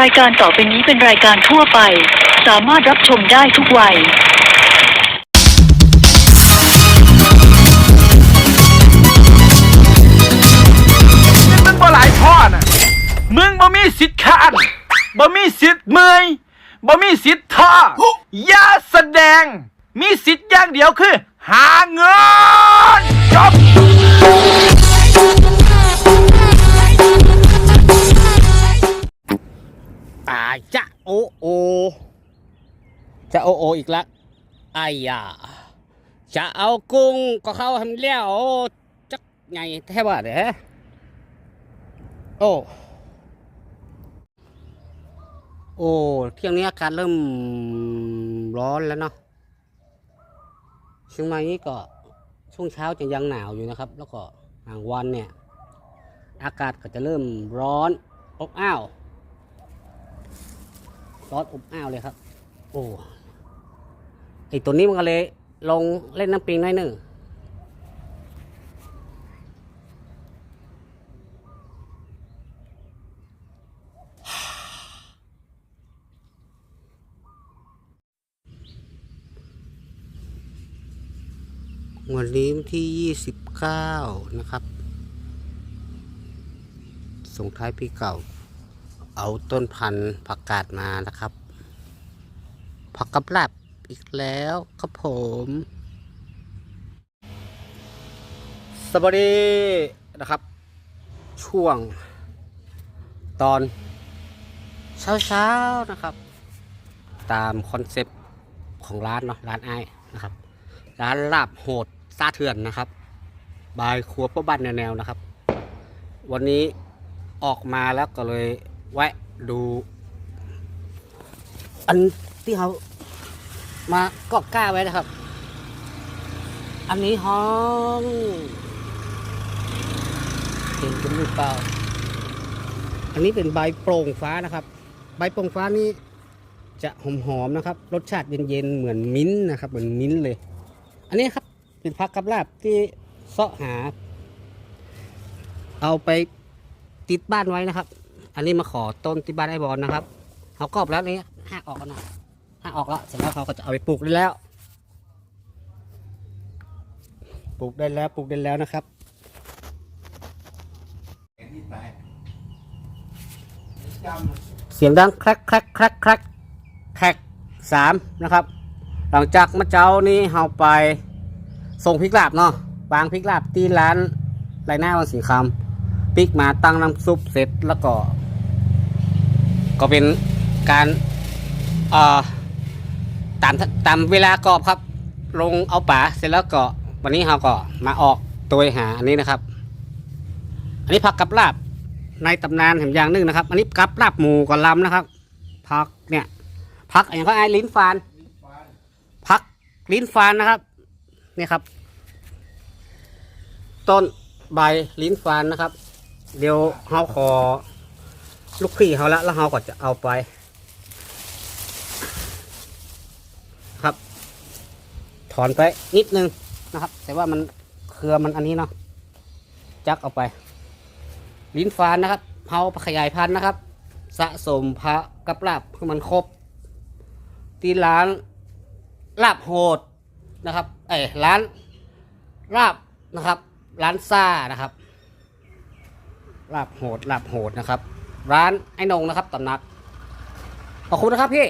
รายการต่อไปนี้เป็นรายการทั่วไป สามารถรับชมได้ทุกวัย มึงบ่หลายพ่อน่ะ มึงบ่มีสิทธิ์ค้านบ่มีสิทธิ์เมอยบ่มีสิทธิ์ท่ออย่าแสดง มีสิทธิ์อย่างเดียวคือ หาเงิน โอ จะโอโออีกละไอ้ยาจะเอากุ้งก็เข้าทำแล้วจักไงแทบว่าเด้อโอ้โอ้เที่ยงนี้อากาศเริ่มร้อนแล้วเนาะเชียงใหม่นี่ก็ช่วงเช้าจะยังหนาวอยู่นะครับ แล้วก็กลางวันเนี่ย อากาศก็จะเริ่มร้อนอบอ้าว ร้อนอบอ้าวเลยครับ โอ้ไอตัวนี้มันก็เลยลงเล่นน้ำปิงน่อยหนึ่งวันนี้วันที่ 29 นะครับ ส่งท้ายปีเก่า เอาต้นพันธุ์ผักกาดมานะครับ ผักกับลาบอีกแล้วครับผม สวัสดีนะครับ ช่วง ตอนเช้าๆนะครับ ตามคอนเซปต์ของร้านเนาะร้านไอ้นะครับ ร้านลาบโหดซาเถื่อนนะครับ บายครัวพ่อบ้านแนวๆนะครับ วันนี้ออกมาแล้วก็เลย แวะดู อันที่เขามาก็กล้าไว้นะครับ อันนี้ห้องเห็นกันหรือเปล่า อันนี้เป็นใบโปร่งฟ้านะครับ ใบโปร่งฟ้านี้จะหอมๆนะครับ รสชาติเย็นๆเหมือนมิ้นนะครับ เหมือนมิ้นเลย อันนี้ครับเป็นผักกับลาบที่เสาะหา เอาไปติดบ้านไว้นะครับ อันนี้มาขอต้นที่บ้านไอ้บอลนะครับเขากรอบแล้วนี่หักออกกันนะหักออกแล้วเสร็จแล้วเขาก็จะเอาไปปลูกได้แล้ว ปลูกได้แล้วปลูกได้แล้วนะครับเสียงดังแครกแครกแครกแครกแครกสามนะครับ หลังจากมะเจ้านี้เราไปส่งพริกลาบเนาะวางพริกลาบที่ร้านไรหน้าวันสิงคำพริกมาตั้งน้ำซุปเสร็จแล้วก็ ก็เป็นการตามตามเวลากรอบครับ ลงเอาป่าเสร็จแล้วก็วันนี้เราก็มาออกตัวหาอันนี้นะครับ อันนี้ผักกับลาบในตำนานแห่งอย่างหนึ่งนะครับ อันนี้กับลาบหมูกับลำนะครับผักเนี่ยผักอย่างเขาไอ้ลิ้นฟานผักลิ้นฟานนะครับนี่ครับ ต้นใบลิ้นฟานนะครับ เดี๋ยวเราขอ ลูกพี่เขาแล้วแล้วเราก็จะเอาไป ครับ ถอนไปนิดนึงนะครับ แต่ว่ามันเครือมันอันนี้เนาะจักเอาไป ลิ้นฟานนะครับเราขยายพันธุ์นะครับ สะสมพระกับลาบให้มันครบ ที่ร้านลาบโหดนะครับเอ้ร้านลาบนะครับ ร้านซ่านะครับลาบโหดลาบโหดนะครับ ร้านไอ้นงนะครับตำหนัก ขอบคุณนะครับพี่